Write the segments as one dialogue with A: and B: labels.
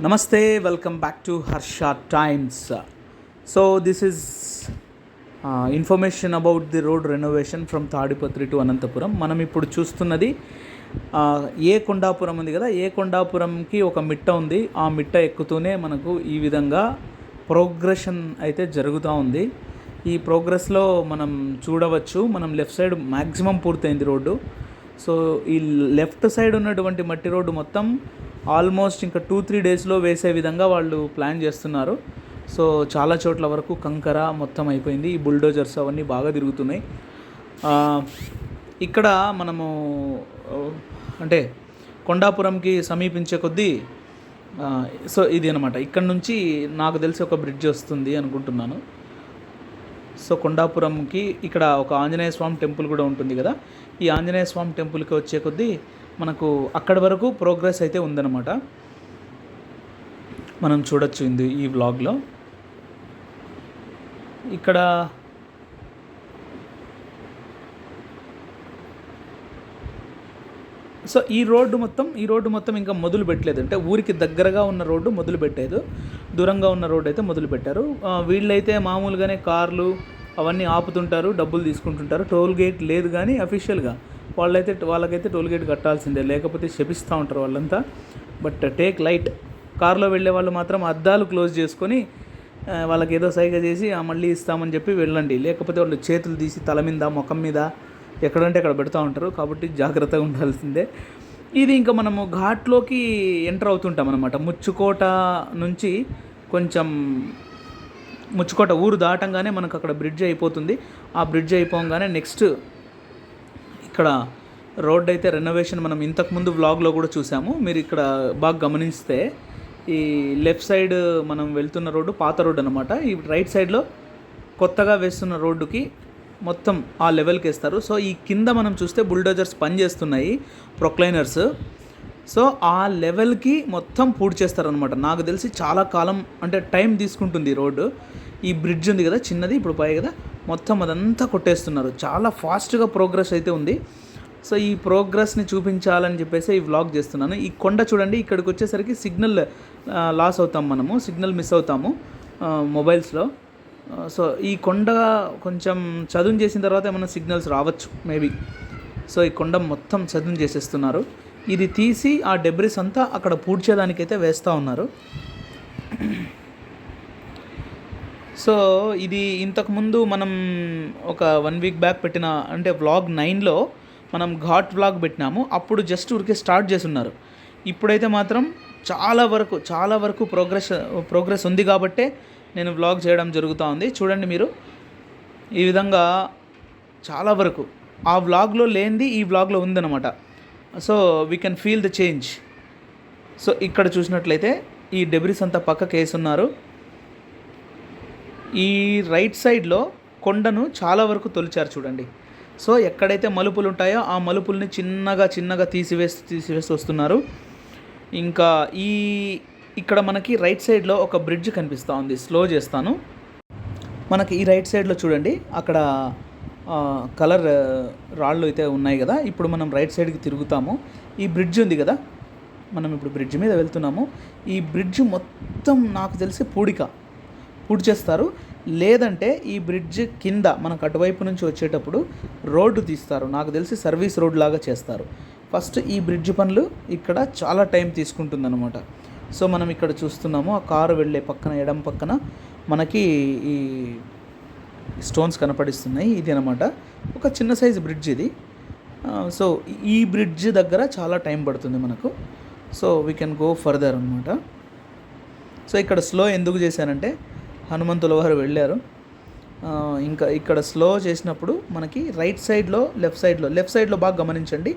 A: నమస్తే welcome back to Harsha times. So this is information about the road renovation from Tadipatri to Anantapuram. మనం ఇప్పుడు చూస్తున్నది ఏ కొండాపురం ఉంది కదా ఏ కొండాపురంకి ఒక మిట్ట ఉంది. ఆ మిట్ట ఎక్కుతూనే మనకు ఈ విధంగా ప్రోగ్రెషన్ అయితే జరుగుతూ ఉంది. ఈ ప్రోగ్రెస్లో మనం చూడవచ్చు మనం లెఫ్ట్ సైడ్ మ్యాక్సిమం పూర్తయింది రోడ్డు. సో ఈ లెఫ్ట్ సైడ్ ఉన్నటువంటి మట్టి రోడ్డు మొత్తం ఆల్మోస్ట్ ఇంకా టూ త్రీ డేస్లో వేసే విధంగా వాళ్ళు ప్లాన్ చేస్తున్నారు. సో చాలా చోట్ల వరకు కంకర మొత్తం అయిపోయింది. ఈ బుల్డోజర్స్ అవన్నీ బాగా తిరుగుతున్నాయి. ఇక్కడ మనము అంటే కొండాపురంకి సమీపించే కొద్దీ సో ఇది అనమాట ఇక్కడ నుంచి నాకు తెలిసి ఒక బ్రిడ్జ్ వస్తుంది అనుకుంటున్నాను. సో కొండాపురంకి ఇక్కడ ఒక ఆంజనేయ స్వామి టెంపుల్ కూడా ఉంటుంది కదా? ఈ ఆంజనేయ స్వామి టెంపుల్కి వచ్చే కొద్దీ మనకు అక్కడి వరకు ప్రోగ్రెస్ అయితే ఉందన్నమాట. మనం చూడొచ్చు ఇది ఈ వ్లాగ్లో. ఇక్కడ సో ఈ రోడ్డు మొత్తం ఈ రోడ్డు మొత్తం ఇంకా మొదలు పెట్టలేదు. అంటే ఊరికి దగ్గరగా ఉన్న రోడ్డు మొదలు పెట్టలేదు. దూరంగా ఉన్న రోడ్డు అయితే మొదలు పెట్టారు. వీళ్ళైతే మామూలుగానే కార్లు అవన్నీ ఆపుతుంటారు డబ్బులు తీసుకుంటుంటారు. టోల్ గేట్ లేదు కానీ అఫీషియల్గా వాళ్ళైతే వాళ్ళకైతే టోల్గేట్ కట్టాల్సిందే. లేకపోతే శపిస్తూ ఉంటారు వాళ్ళంతా. But take light. కారులో వెళ్ళే వాళ్ళు మాత్రం అద్దాలు క్లోజ్ చేసుకొని వాళ్ళకి ఏదో సైగ చేసి మళ్ళీ ఇస్తామని చెప్పి వెళ్ళండి. లేకపోతే వాళ్ళు చేతులు తీసి తల మీద ముఖం మీద ఎక్కడంటే అక్కడ పెడుతూ ఉంటారు. కాబట్టి జాగ్రత్తగా ఉండాల్సిందే. ఇది ఇంకా మనము ఘాట్లోకి ఎంటర్ అవుతుంటాం అనమాట ముచ్చుకోట నుంచి కొంచెం ముచ్చుకోట ఊరు దాటంగానే మనకు అక్కడ బ్రిడ్జ్ అయిపోతుంది. ఆ బ్రిడ్జ్ అయిపోగానే నెక్స్ట్ ఇక్కడ రోడ్ అయితే రెనోవేషన్ మనం ఇంతకుముందు వ్లాగ్లో కూడా చూసాము. మీరు ఇక్కడ బాగా గమనిస్తే ఈ లెఫ్ట్ సైడ్ మనం వెళ్తున్న రోడ్డు పాత రోడ్డు అనమాట ఈ రైట్ సైడ్లో కొత్తగా వేస్తున్న రోడ్డుకి మొత్తం ఆ లెవెల్కి వేస్తారు. సో ఈ కింద మనం చూస్తే బుల్డోజర్స్ పనిచేస్తున్నాయి ప్రొక్లైనర్స్ సో ఆ లెవెల్కి మొత్తం పూర్తి చేస్తారనమాట నాకు తెలిసి చాలా కాలం అంటే టైం తీసుకుంటుంది రోడ్డు. ఈ బ్రిడ్జ్ ఉంది కదా చిన్నది ఇప్పుడు పై కదా. మొత్తం అదంతా కొట్టేస్తున్నారు. చాలా ఫాస్ట్గా ప్రోగ్రెస్ అయితే ఉంది. సో ఈ ప్రోగ్రెస్ని చూపించాలని చెప్పేసి ఈ వ్లాగ్ చేస్తున్నాను. ఈ కొండ చూడండి ఇక్కడికి వచ్చేసరికి సిగ్నల్ లాస్ అవుతాం మనము సిగ్నల్ మిస్ అవుతాము మొబైల్స్లో. సో ఈ కొండ కొంచెం చదును చేసిన తర్వాత ఏమైనా సిగ్నల్స్ రావచ్చు మేబీ. సో ఈ కొండ మొత్తం చదును చేసేస్తున్నారు. ఇది తీసి ఆ డెబ్రిస్ అంతా అక్కడ పూడ్చేదానికైతే వేస్తూ ఉన్నారు. సో ఇది ఇంతకుముందు మనం ఒక వన్ వీక్ బ్యాక్ పెట్టిన అంటే వ్లాగ్ నైన్లో మనం ఘాట్ వ్లాగ్ పెట్టినాము. అప్పుడు జస్ట్ ఊరికే స్టార్ట్ చేసి ఉన్నారు ఇప్పుడైతే మాత్రం చాలా వరకు చాలా వరకు ప్రోగ్రెస్ ప్రోగ్రెస్ ఉంది కాబట్టే నేను వ్లాగ్ చేయడం జరుగుతూ ఉంది. చూడండి మీరు ఈ విధంగా చాలా వరకు ఆ వ్లాగ్లో లేనిది ఈ వ్లాగ్లో ఉందన్నమాట. So we can feel the change so ఇక్కడ చూసినట్లయితే ఈ డెబ్రిస్ అంతా పక్కకి వేసున్నారు ఈ రైట్ సైడ్లో కొండను చాలా వరకు తొలిచారు చూడండి. సో ఎక్కడైతే మలుపులు ఉంటాయో ఆ మలుపుల్ని చిన్నగా చిన్నగా తీసివేస్తూ తీసివేస్తూ వస్తున్నారు. ఇంకా ఈ ఇక్కడ మనకి రైట్ సైడ్లో ఒక బ్రిడ్జ్ కనిపిస్తూ ఉంది. స్లో చేస్తాను. మనకి ఈ రైట్ సైడ్లో చూడండి. అక్కడ కలర్ రాళ్ళు అయితే ఉన్నాయి కదా. ఇప్పుడు మనం రైట్ సైడ్కి తిరుగుతాము. ఈ బ్రిడ్జ్ ఉంది కదా. మనం ఇప్పుడు బ్రిడ్జ్ మీద వెళ్తున్నాము. ఈ బ్రిడ్జ్ మొత్తం నాకు తెలిసి పూడిక. పూడి చేస్తారు. లేదంటే ఈ బ్రిడ్జ్ కింద మనకు అటువైపు నుంచి వచ్చేటప్పుడు రోడ్డు తీస్తారు. నాకు తెలిసి సర్వీస్ రోడ్ లాగా చేస్తారు. ఫస్ట్ ఈ బ్రిడ్జ్ పనులు ఇక్కడ చాలా టైం తీసుకుంటుందన్నమాట. సో మనం ఇక్కడ చూస్తున్నాము ఆ కారు వెళ్ళే పక్కన ఎడం పక్కన మనకి ఈ స్టోన్స్ కనపడిస్తున్నాయి. ఇది అనమాట ఒక చిన్న సైజు బ్రిడ్జ్ ఇది. సో ఈ బ్రిడ్జ్ దగ్గర చాలా టైం పడుతుంది మనకు. So we can go further అనమాట సో ఇక్కడ స్లో ఎందుకు చేశానంటే హనుమంతుల వారు వెళ్ళారు. ఇంకా ఇక్కడ స్లో చేసినప్పుడు మనకి రైట్ సైడ్లో లెఫ్ట్ సైడ్లో లెఫ్ట్ సైడ్లో బాగా గమనించండి.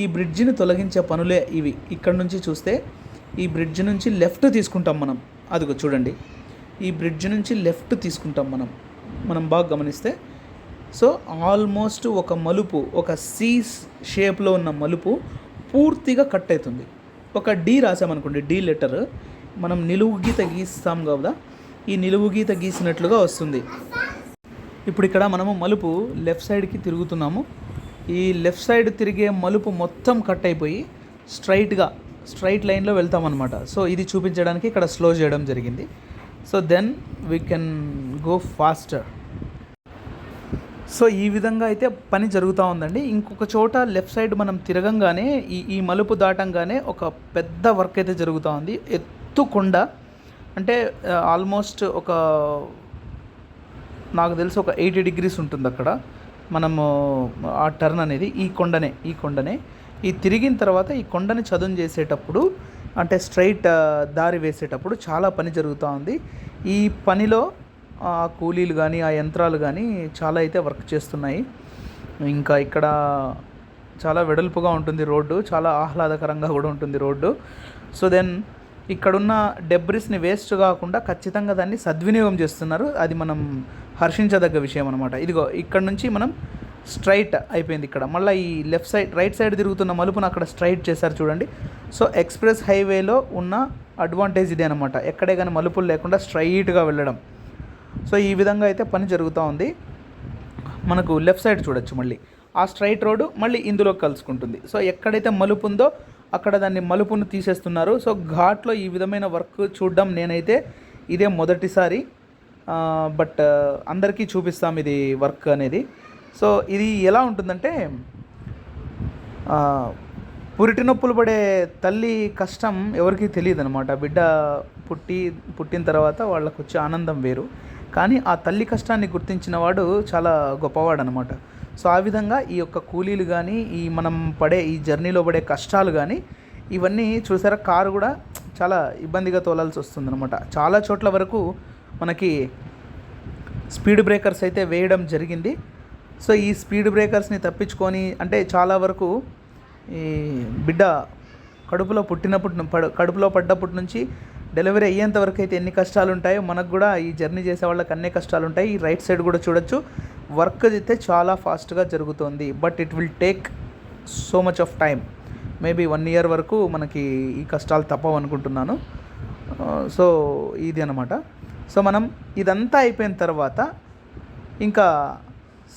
A: ఈ బ్రిడ్జిని తొలగించే పనులే ఇవి. ఇక్కడ నుంచి చూస్తే ఈ బ్రిడ్జ్ నుంచి లెఫ్ట్ తీసుకుంటాం మనం. అదిగో చూడండి. ఈ బ్రిడ్జ్ నుంచి లెఫ్ట్ తీసుకుంటాం మనం. మనం బాగా గమనిస్తే. సో ఆల్మోస్ట్ ఒక మలుపు ఒక సీస్ షేప్లో ఉన్న మలుపు పూర్తిగా కట్ అవుతుంది. ఒక డి రాసామనుకోండి డి లెటర్. మనం నిలువు గీత గీస్తాం కదా ఈ నిలువు గీత గీసినట్లుగా వస్తుంది. ఇప్పుడు ఇక్కడ మనము మలుపు లెఫ్ట్ సైడ్కి తిరుగుతున్నాము. ఈ లెఫ్ట్ సైడ్ తిరిగే మలుపు మొత్తం కట్ అయిపోయి స్ట్రైట్గా స్ట్రైట్ లైన్లో వెళ్తాం అనమాట సో ఇది చూపించడానికి ఇక్కడ స్లో చేయడం జరిగింది. So then we can go faster. So ఈ విధంగా అయితే పని జరుగుతూ ఉందండి. ఇంకొక చోట లెఫ్ట్ సైడ్ మనం తిరగంగానే ఈ ఈ మలుపు దాటంగానే ఒక పెద్ద వర్క్ అయితే జరుగుతూ ఉంది. ఎత్తు కొండ అంటే ఆల్మోస్ట్ ఒక నాకు తెలిసి ఒక ఎయిటీ డిగ్రీస్ ఉంటుంది అక్కడ. మనము ఆ టర్న్ అనేది ఈ కొండనే ఈ కొండనే. ఈ తిరిగిన తర్వాత ఈ కొండని చదును చేసేటప్పుడు అంటే స్ట్రైట్ దారి వేసేటప్పుడు చాలా పని జరుగుతూ ఉంది. ఈ పనిలో ఆ కూలీలు కానీ ఆ యంత్రాలు కానీ చాలా అయితే వర్క్ చేస్తున్నాయి. ఇంకా ఇక్కడ చాలా వెడల్పుగా ఉంటుంది రోడ్డు చాలా ఆహ్లాదకరంగా కూడా ఉంటుంది రోడ్డు. సో దెన్ ఇక్కడున్న డెబ్రిస్ని వేస్ట్ కాకుండా ఖచ్చితంగా దాన్ని సద్వినియోగం చేస్తున్నారు. అది మనం హర్షించదగ్గ విషయం అనమాట ఇదిగో ఇక్కడ నుంచి మనం స్ట్రైట్ అయిపోయింది ఇక్కడ. మళ్ళీ ఈ లెఫ్ట్ సైడ్ రైట్ సైడ్ తిరుగుతున్న మలుపును అక్కడ స్ట్రైట్ చేశారు చూడండి. సో ఎక్స్ప్రెస్ హైవేలో ఉన్న అడ్వాంటేజ్ ఇదే అనమాట ఎక్కడే కానీ మలుపులు లేకుండా స్ట్రైట్గా వెళ్ళడం. సో ఈ విధంగా అయితే పని జరుగుతూ ఉంది. మనకు లెఫ్ట్ సైడ్ చూడొచ్చు మళ్ళీ. ఆ స్ట్రైట్ రోడ్డు మళ్ళీ ఇందులో కలుసుకుంటుంది. సో ఎక్కడైతే మలుపు ఉందో అక్కడ దాన్ని మలుపును తీసేస్తున్నారు. సో ఘాట్లో ఈ విధమైన వర్క్ చూడడం నేనైతే ఇదే మొదటిసారి. బట్ అందరికీ చూపిస్తాం ఇది వర్క్ అనేది. సో ఇది ఎలా ఉంటుందంటే పురిటి నొప్పులు పడే తల్లి కష్టం ఎవరికీ తెలియదు అనమాట బిడ్డ పుట్టి పుట్టిన తర్వాత వాళ్ళకు వచ్చే ఆనందం వేరు. కానీ ఆ తల్లి కష్టాన్ని గుర్తించిన వాడు చాలా గొప్పవాడు అనమాట సో ఆ విధంగా ఈ యొక్క కూలీలు కానీ ఈ మనం పడే ఈ జర్నీలో పడే కష్టాలు కానీ ఇవన్నీ చూసారా కారు కూడా చాలా ఇబ్బందిగా తోలాల్సి వస్తుందన్నమాట. చాలా చోట్ల వరకు మనకి స్పీడ్ బ్రేకర్స్ అయితే వేయడం జరిగింది. సో ఈ స్పీడ్ బ్రేకర్స్ని తప్పించుకొని అంటే చాలా వరకు ఈ బిడ్డ కడుపులో పుట్టినప్పటి కడుపులో పడ్డప్పటి నుంచి డెలివరీ అయ్యేంత వరకు అయితే ఎన్ని కష్టాలు ఉంటాయో మనకు కూడా ఈ జర్నీ చేసే వాళ్ళకి అన్ని కష్టాలు ఉంటాయి ఈ రైట్ సైడ్ కూడా చూడొచ్చు. వర్క్ అయితే చాలా ఫాస్ట్గా జరుగుతుంది but it will take so much of time maybe one year వరకు మనకి ఈ కష్టాలు తప్పవు అనుకుంటున్నాను. సో ఇది అనమాట సో మనం ఇదంతా అయిపోయిన తర్వాత ఇంకా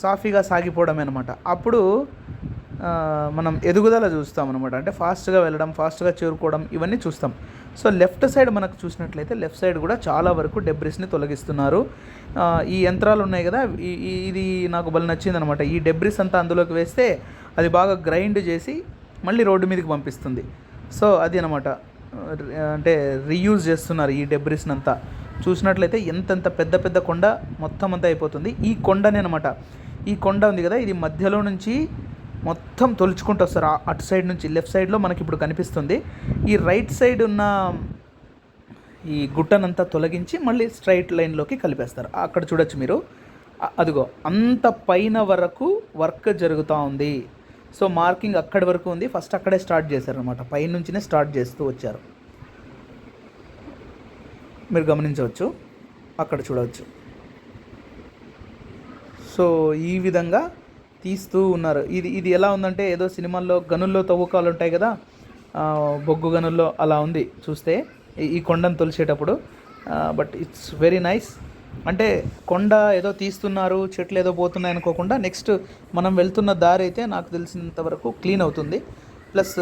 A: సాఫీగా సాగిపోవడమే అనమాట అప్పుడు మనం ఎదుగుదల చూస్తాం అనమాట అంటే ఫాస్ట్గా వెళ్ళడం ఫాస్ట్గా చేరుకోవడం ఇవన్నీ చూస్తాం. సో లెఫ్ట్ సైడ్ మనకు చూసినట్లయితే లెఫ్ట్ సైడ్ కూడా చాలా వరకు డెబ్రిస్ని తొలగిస్తున్నారు. ఈ యంత్రాలు ఉన్నాయి కదా ఇది నాకు బలి నచ్చింది అనమాట ఈ డెబ్రిస్ అంతా అందులోకి వేస్తే అది బాగా గ్రైండ్ చేసి మళ్ళీ రోడ్డు మీదకి పంపిస్తుంది. సో అది అనమాట అంటే రీయూజ్ చేస్తున్నారు ఈ డెబ్రిస్ని అంతా. చూసినట్లయితే ఎంతెంత పెద్ద పెద్ద కొండ మొత్తం అంతా అయిపోతుంది. ఈ కొండనే అనమాట ఈ కొండ ఉంది కదా ఇది మధ్యలో నుంచి మొత్తం తొలుచుకుంటూ వస్తారు. అటు సైడ్ నుంచి లెఫ్ట్ సైడ్లో మనకి ఇప్పుడు కనిపిస్తుంది. ఈ రైట్ సైడ్ ఉన్న ఈ గుట్టనంతా తొలగించి మళ్ళీ స్ట్రైట్ లైన్లోకి కలిపేస్తారు. అక్కడ చూడొచ్చు మీరు. అదిగో అంత పైన వరకు వర్క్ జరుగుతూ ఉంది. సో మార్కింగ్ అక్కడి వరకు ఉంది. ఫస్ట్ అక్కడే స్టార్ట్ చేశారనమాట పైనుంచినే స్టార్ట్ చేస్తూ వచ్చారు. మీరు గమనించవచ్చు. అక్కడ చూడవచ్చు. సో ఈ విధంగా తీస్తూ ఉన్నారు. ఇది ఇది ఎలా ఉందంటే ఏదో సినిమాల్లో గనుల్లో తవ్వకాలు ఉంటాయి కదా? బొగ్గు గనుల్లో అలా ఉంది చూస్తే. ఈ- ఈ కొండను తొలిచేటప్పుడు. But it's very nice. అంటే కొండ ఏదో తీస్తున్నారు చెట్లు ఏదో పోతున్నాయి అనుకోకుండా నెక్స్ట్ మనం వెళ్తున్న దారి అయితే నాకు తెలిసినంత వరకు క్లీన్ అవుతుంది. ప్లస్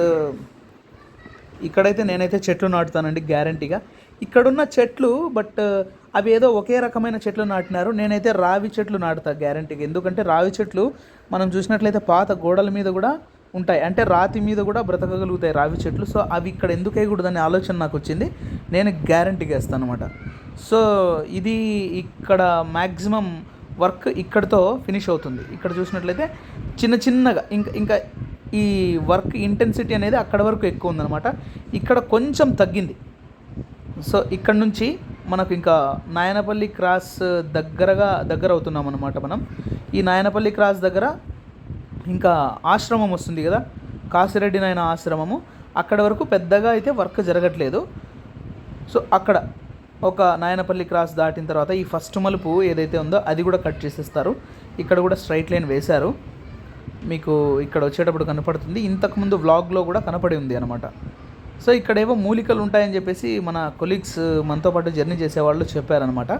A: ఇక్కడైతే నేనైతే చెట్లు నాటుతానండి గ్యారంటీగా ఇక్కడున్న చెట్లు బట్ అవి ఏదో ఒకే రకమైన చెట్లు నాటినారు. నేనైతే రావి చెట్లు నాటుతా గ్యారంటీకి ఎందుకంటే రావి చెట్లు మనం చూసినట్లయితే పాత గోడల మీద కూడా ఉంటాయి. అంటే రాతి మీద కూడా బ్రతకగలుగుతాయి రావి చెట్లు. సో అవి ఇక్కడ ఎందుకు వేయకూడదనే ఆలోచన నాకు వచ్చింది. నేను గ్యారంటీగా వేస్తాను అనమాట సో ఇది ఇక్కడ మ్యాక్సిమం వర్క్ ఇక్కడతో ఫినిష్ అవుతుంది. ఇక్కడ చూసినట్లయితే చిన్న చిన్నగా ఇంకా ఇంకా ఈ వర్క్ ఇంటెన్సిటీ అనేది అక్కడ వరకు ఎక్కువ ఉందన్నమాట. ఇక్కడ కొంచెం తగ్గింది. సో ఇక్కడ నుంచి మనకు ఇంకా నాయనపల్లి క్రాస్ దగ్గరగా దగ్గర అవుతున్నాం అనమాట మనం. ఈ నాయనపల్లి క్రాస్ దగ్గర ఇంకా ఆశ్రమం వస్తుంది కదా కాసిరెడ్డి నాయన ఆశ్రమము. అక్కడ వరకు పెద్దగా అయితే వర్క్ జరగట్లేదు. సో అక్కడ ఒక నాయనపల్లి క్రాస్ దాటిన తర్వాత ఈ ఫస్ట్ మలుపు ఏదైతే ఉందో అది కూడా కట్ చేసేస్తారు. ఇక్కడ కూడా స్ట్రైట్ లైన్ వేశారు. మీకు ఇక్కడ వచ్చేటప్పుడు కనపడుతుంది. ఇంతకుముందు వ్లాగ్లో కూడా కనపడి ఉంది అనమాట సో ఇక్కడేవో మూలికలు ఉంటాయని చెప్పేసి మన కొలీగ్స్ మనతో పాటు జర్నీ చేసేవాళ్ళు చెప్పారనమాట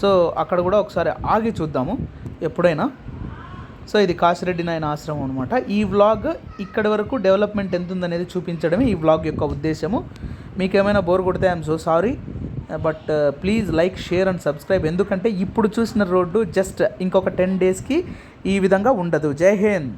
A: సో అక్కడ కూడా ఒకసారి ఆగి చూద్దాము ఎప్పుడైనా. సో ఇది కాశిరెడ్డి నాయన ఆశ్రమం అనమాట ఈ వ్లాగ్ ఇక్కడి వరకు డెవలప్మెంట్ ఎంత ఉందనేది చూపించడమే ఈ వ్లాగ్ యొక్క ఉద్దేశము. మీకు ఏమైనా బోర్ కొడితే I'm so sorry. But uh, please like share and subscribe. ఎందుకంటే ఇప్పుడు చూసిన రోడ్డు జస్ట్ ఇంకొక టెన్ డేస్కి ఈ విధంగా ఉండదు. జై హింద్.